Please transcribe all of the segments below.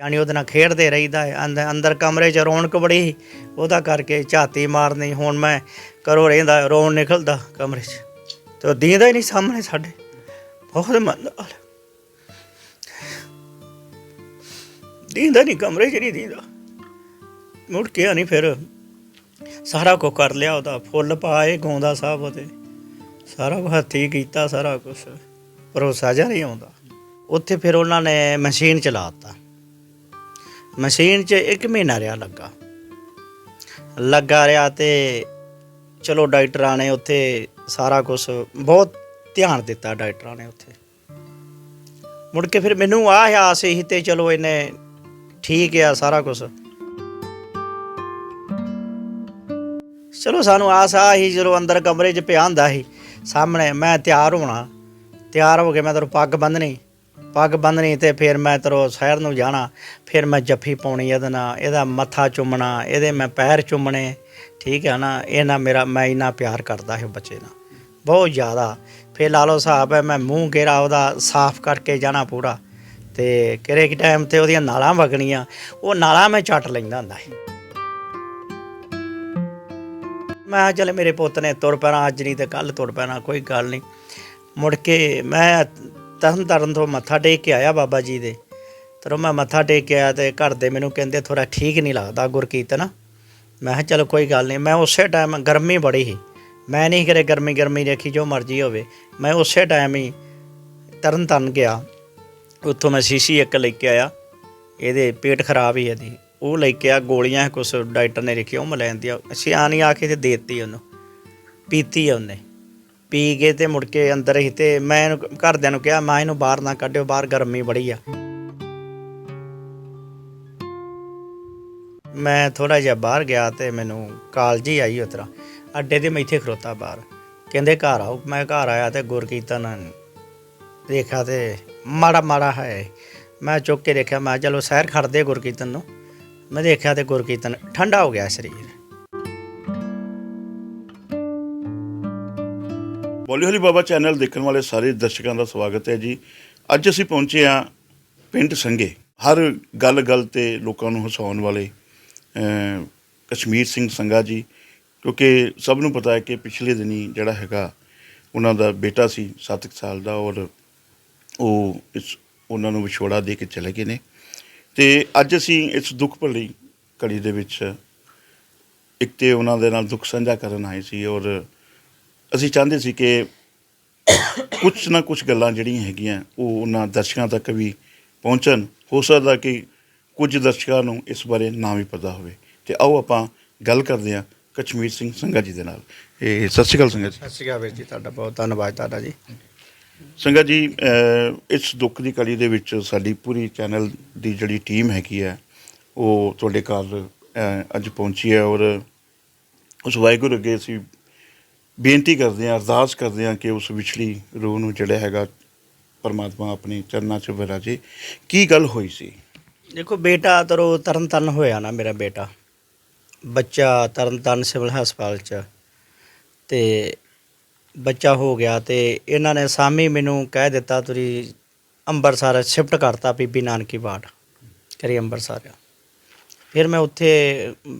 ਯਾਨੀ ਉਹਦੇ ਨਾਲ ਖੇਡਦੇ ਰਹੀਦਾ ਹੈ। ਅੰਦਰ ਅੰਦਰ ਕਮਰੇ 'ਚ ਰੌਣਕ ਬੜੀ ਸੀ। ਉਹਦਾ ਕਰਕੇ ਝਾਤੀ ਮਾਰਨੀ, ਹੁਣ ਮੈਂ ਕਰੋ ਰਹਿੰਦਾ, ਰੌਣ ਨਿਕਲਦਾ ਕਮਰੇ 'ਚ। ਤੇ ਉਹ ਦੀਂਦਾ ਹੀ ਨਹੀਂ ਸਾਹਮਣੇ ਸਾਡੇ। ਬਹੁਤ ਮੰਦਾ ਹਾਲ ਹੈ। ਦੀਂਦਾ ਨਹੀਂ, ਕਮਰੇ 'ਚ ਨਹੀਂ ਦੀਂਦਾ। ਮੁੜ ਕੇ ਨਹੀਂ ਫਿਰ ਸਾਰਾ ਕੁਝ ਕਰ ਲਿਆ ਉਹਦਾ। ਫੁੱਲ ਪਾਏ, ਗਾਉਂਦਾ ਸਾਹਿਬ ਉਹਦੇ। ਸਾਰਾ ਕੁਝ ਹੱਥੀਂ ਕੀਤਾ, ਸਾਰਾ ਕੁਝ ਭਰੋਸਾ ਜਿਹਾ ਨਹੀਂ ਆਉਂਦਾ। ਉੱਥੇ ਫਿਰ ਉਹਨਾਂ ਨੇ ਮਸ਼ੀਨ ਚਲਾਤਾ ਮਸ਼ੀਨ 'ਚ ਇੱਕ ਮਹੀਨਾ ਰਿਹਾ ਲੱਗਾ। ਲੱਗਾ ਰਿਹਾ ਤੇ ਚਲੋ ਡਾਕਟਰਾਂ ਨੇ ਉੱਥੇ ਸਾਰਾ ਕੁਝ ਬਹੁਤ ਧਿਆਨ ਦਿੱਤਾ ਡਾਕਟਰਾਂ ਨੇ ਉੱਥੇ। ਮੁੜ ਕੇ ਫਿਰ ਮੈਨੂੰ ਆਹ ਆਸ ਸੀ ਤੇ ਚਲੋ ਇਹਨੇ ਠੀਕ ਆ ਸਾਰਾ ਕੁਝ ਚਲੋ ਸਾਨੂੰ ਆਸ ਆ ਹੀ ਜਦੋਂ ਅੰਦਰ ਕਮਰੇ 'ਚ ਪਿਆ ਹੁੰਦਾ ਸੀ, ਸਾਹਮਣੇ ਮੈਂ ਤਿਆਰ ਹੋਣਾ। ਤਿਆਰ ਹੋ ਕੇ ਮੈਂ ਤੈਨੂੰ ਪੱਗ ਬੰਨਣੀ ਪੱਗ ਬੰਨਣੀ ਤੇ ਫਿਰ ਮੈਂ ਤਰੋ ਸ਼ਹਿਰ ਨੂੰ ਜਾਣਾ, ਫਿਰ ਮੈਂ ਜੱਫੀ ਪਾਉਣੀ ਇਹਦੇ ਨਾਲ, ਇਹਦਾ ਮੱਥਾ ਚੁੰਮਣਾ, ਇਹਦੇ ਮੈਂ ਪੈਰ ਚੁੰਮਣੇ, ਠੀਕ ਹੈ ਨਾ, ਇਹ ਨਾ ਮੇਰਾ, ਮੈਂ ਇੰਨਾ ਪਿਆਰ ਕਰਦਾ ਹੈ ਬੱਚੇ ਨਾਲ। ਬਹੁਤ ਜ਼ਿਆਦਾ। ਫਿਰ ਲਾ ਲਓ ਹਿਸਾਬ ਹੈ, ਮੈਂ ਮੂੰਹ ਗੇਰਾ ਉਹਦਾ ਸਾਫ਼ ਕਰਕੇ ਜਾਣਾ ਪੂਰਾ। ਤੇ ਕਿਰੇ ਕਿ ਟਾਈਮ ਤੇ ਉਹਦੀਆਂ ਨਾਲਾਂ ਵਗਣੀਆਂ, ਉਹ ਨਾਲਾਂ ਮੈਂ ਚੱਟ ਲੈਂਦਾ ਹੁੰਦਾ ਸੀ। ਮੈਂ ਕਿਹਾ, ਚੱਲ ਮੇਰੇ ਪੁੱਤ ਨੇ ਤੁਰ ਪੈਣਾ, ਅੱਜ ਨਹੀਂ ਤੇ ਕੱਲ ਤੁਰ ਪੈਣਾ, ਕੋਈ ਗੱਲ ਨਹੀਂ। ਮੁੜ ਕੇ ਮੈਂ ਤਰਨ ਤਰਨ ਤੋਂ ਮੱਥਾ ਟੇਕ ਕੇ ਆਇਆ ਬਾਬਾ ਜੀ ਦੇ। ਤਰੋ ਮੈਂ ਮੱਥਾ ਟੇਕ ਕੇ ਆਇਆ ਤੇ ਘਰ ਦੇ ਮੈਨੂੰ ਕਹਿੰਦੇ ਥੋੜਾ ਠੀਕ ਨਹੀਂ ਲੱਗਦਾ ਗੁਰਕੀਰਤਨ। ਮੈਂ ਕਿਹਾ, ਚਲੋ ਕੋਈ ਗੱਲ ਨਹੀਂ। ਮੈਂ ਉਸੇ ਟਾਈਮ ਗਰਮੀ ਬੜੀ ਸੀ। ਮੈਂ ਨਹੀਂ ਕਰੇ ਗਰਮੀ ਗਰਮੀ ਦੇਖੀ, ਜੋ ਮਰਜ਼ੀ ਹੋਵੇ। ਮੈਂ ਉਸੇ ਟਾਈਮ ਹੀ ਤਰਨ ਤਰਨ ਗਿਆ। ਉੱਥੋਂ ਮੈਂ ਸ਼ੀਸ਼ੀ ਇੱਕ ਲੈ ਕੇ ਆਇਆ। ਇਹਦੇ ਪੇਟ ਖਰਾਬ ਹੀ ਇਹਦੀ। ਉਹ ਲੈ ਕੇ ਆ, ਗੋਲੀਆਂ ਕੁਛ ਡਾਕਟਰ ਨੇ ਲਿਖਿਆ, ਉਹ ਮੈਂ ਲੈਣ ਦੀ ਸਿਆਣੀ ਆ ਕੇ ਤੇ ਦੇਤੀ ਉਹਨੂੰ। ਪੀਤੀ ਆ ਉਹਨੇ। ਪੀ ਕੇ ਤੇ ਮੁੜ ਕੇ ਅੰਦਰ ਹੀ ਤੇ ਮੈਂ ਇਹਨੂੰ ਘਰਦਿਆਂ ਨੂੰ ਕਿਹਾ, ਮੈਂ, ਇਹਨੂੰ ਬਾਹਰ ਨਾ ਕੱਢਿਓ, ਬਾਹਰ ਗਰਮੀ ਬੜੀ ਆ। ਮੈਂ ਥੋੜਾ ਜਿਹਾ ਬਾਹਰ ਗਿਆ ਤੇ ਮੈਨੂੰ ਕਾਲ ਜੀ ਆਈ ਉਤਰਾ ਅੱਡੇ ਤੇ ਮੈਂ ਇੱਥੇ ਖਲੋਤਾ ਬਾਹਰ। ਕਹਿੰਦੇ, ਘਰ ਆਓ। ਮੈਂ ਘਰ ਆਇਆ ਤੇ ਗੁਰਕੀਰਤਨ ਦੇਖਿਆ ਤੇ ਮਾੜਾ ਮਾੜਾ ਹੈ। ਮੈਂ ਚੁੱਕ ਕੇ ਦੇਖਿਆ, ਮੈਂ ਕਿਹਾ, ਚਲੋ, ਸੈਰ ਖੜਦੇ ਗੁਰਕੀਰਤਨ ਨੂੰ। ਮੈਂ ਦੇਖਿਆ ਤੇ ਗੁਰਕੀਰਤਨ ਠੰਡਾ ਹੋ ਗਿਆ ਸਰੀਰ। ਬੋਲੀ ਹੌਲੀ ਬਾਬਾ ਚੈਨਲ ਦੇਖਣ ਵਾਲੇ ਸਾਰੇ ਦਰਸ਼ਕਾਂ ਦਾ ਸਵਾਗਤ ਹੈ ਜੀ। ਅੱਜ ਅਸੀਂ ਪਹੁੰਚੇ ਹਾਂ ਪਿੰਡ ਸੰਘੇ। ਹਰ ਗੱਲ ਗੱਲ ਤੇ ਲੋਕਾਂ ਨੂੰ ਹਸਾਉਣ ਵਾਲੇ ਕਸ਼ਮੀਰ ਸਿੰਘ ਸੰਘਾ ਜੀ, ਕਿਉਂਕਿ ਸਭ ਨੂੰ ਪਤਾ ਹੈ ਕਿ ਪਿਛਲੇ ਦਿਨੀ ਜਿਹੜਾ ਹੈਗਾ ਉਹਨਾਂ ਦਾ ਬੇਟਾ ਸੀ 7 ਸਾਲ ਦਾ, ਔਰ ਉਹ ਇਸ, ਉਹਨਾਂ ਨੂੰ ਵਿਛੋੜਾ ਦੇ ਕੇ ਚਲੇ ਗਏ ਨੇ। ਤੇ ਅੱਜ ਅਸੀਂ ਇਸ ਦੁੱਖ ਭਰੀ ਘੜੀ ਦੇ ਵਿੱਚ ਇੱਕ ਤੇ ਉਹਨਾਂ ਦੇ ਨਾਲ ਦੁੱਖ ਸਾਂਝਾ ਕਰਨ ਆਏ ਸੀ, ਔਰ ਅਸੀਂ ਚਾਹੁੰਦੇ ਸੀ ਕਿ ਕੁਝ ਨਾ ਕੁਝ ਗੱਲਾਂ ਜਿਹੜੀਆਂ ਹੈਗੀਆਂ ਉਹ ਉਹਨਾਂ ਦਰਸ਼ਕਾਂ ਤੱਕ ਵੀ ਪਹੁੰਚਣ। ਹੋ ਸਕਦਾ ਕਿ ਕੁਝ ਦਰਸ਼ਕਾਂ ਨੂੰ ਇਸ ਬਾਰੇ ਨਾ ਵੀ ਪਤਾ ਹੋਵੇ। ਤੇ ਆਓ ਆਪਾਂ ਗੱਲ ਕਰਦੇ ਹਾਂ ਕਸ਼ਮੀਰ ਸਿੰਘ ਸੰਘਾ ਜੀ ਦੇ ਨਾਲ। ਇਹ ਸਤਿ ਸ਼੍ਰੀ ਅਕਾਲ ਸੰਘਾ ਜੀ। ਸਤਿ ਸ਼੍ਰੀ ਅਕਾਲ ਵੀਰ ਜੀ ਤੁਹਾਡਾ ਬਹੁਤ ਧੰਨਵਾਦ ਤੁਹਾਡਾ ਜੀ। ਸੰਘਾ ਜੀ ਇਸ ਦੁੱਖ ਦੀ ਕੜੀ ਦੇ ਵਿੱਚ ਸਾਡੀ ਪੂਰੀ ਚੈਨਲ ਦੀ ਜਿਹੜੀ ਟੀਮ ਹੈਗੀ ਹੈ ਉਹ ਤੁਹਾਡੇ ਘਰ ਅੱਜ ਪਹੁੰਚੀ ਹੈ ਔਰ ਉਸ ਵਾਹਿਗੁਰੂ ਅੱਗੇ ਅਸੀਂ ਬੇਨਤੀ ਕਰਦੇ ਹਾਂ, ਅਰਦਾਸ ਕਰਦੇ ਹਾਂ ਕਿ ਉਸ ਵਿਛੜੀ ਰੂਹ ਨੂੰ ਜਿਹੜਾ ਹੈਗਾ ਪਰਮਾਤਮਾ ਆਪਣੇ ਚਰਨਾਂ 'ਚ ਵਿਰਾਜੇ ਕੀ ਗੱਲ ਹੋਈ ਸੀ? ਦੇਖੋ, ਬੇਟਾ ਤਰੋ ਤਰਨ ਤਰਨ ਹੋਇਆ ਨਾ ਮੇਰਾ ਬੇਟਾ। ਬੱਚਾ ਤਰਨ ਤਰਨ ਸਿਵਲ ਹਸਪਤਾਲ ਚ ਤੇ ਬੱਚਾ ਹੋ ਗਿਆ ਤੇ ਇਹਨਾਂ ਨੇ ਸਾਮੀ ਮੈਨੂੰ ਕਹਿ ਦਿੱਤਾ, ਤੁਸੀਂ ਅੰਬਰਸਰ ਸ਼ਿਫਟ ਕਰਤਾ ਬੀਬੀ ਨਾਨਕੀ ਵਾਰਡ। ਕਰੀ ਅੰਮ੍ਰਿਤਸਰ ਫਿਰ ਮੈਂ ਉੱਥੇ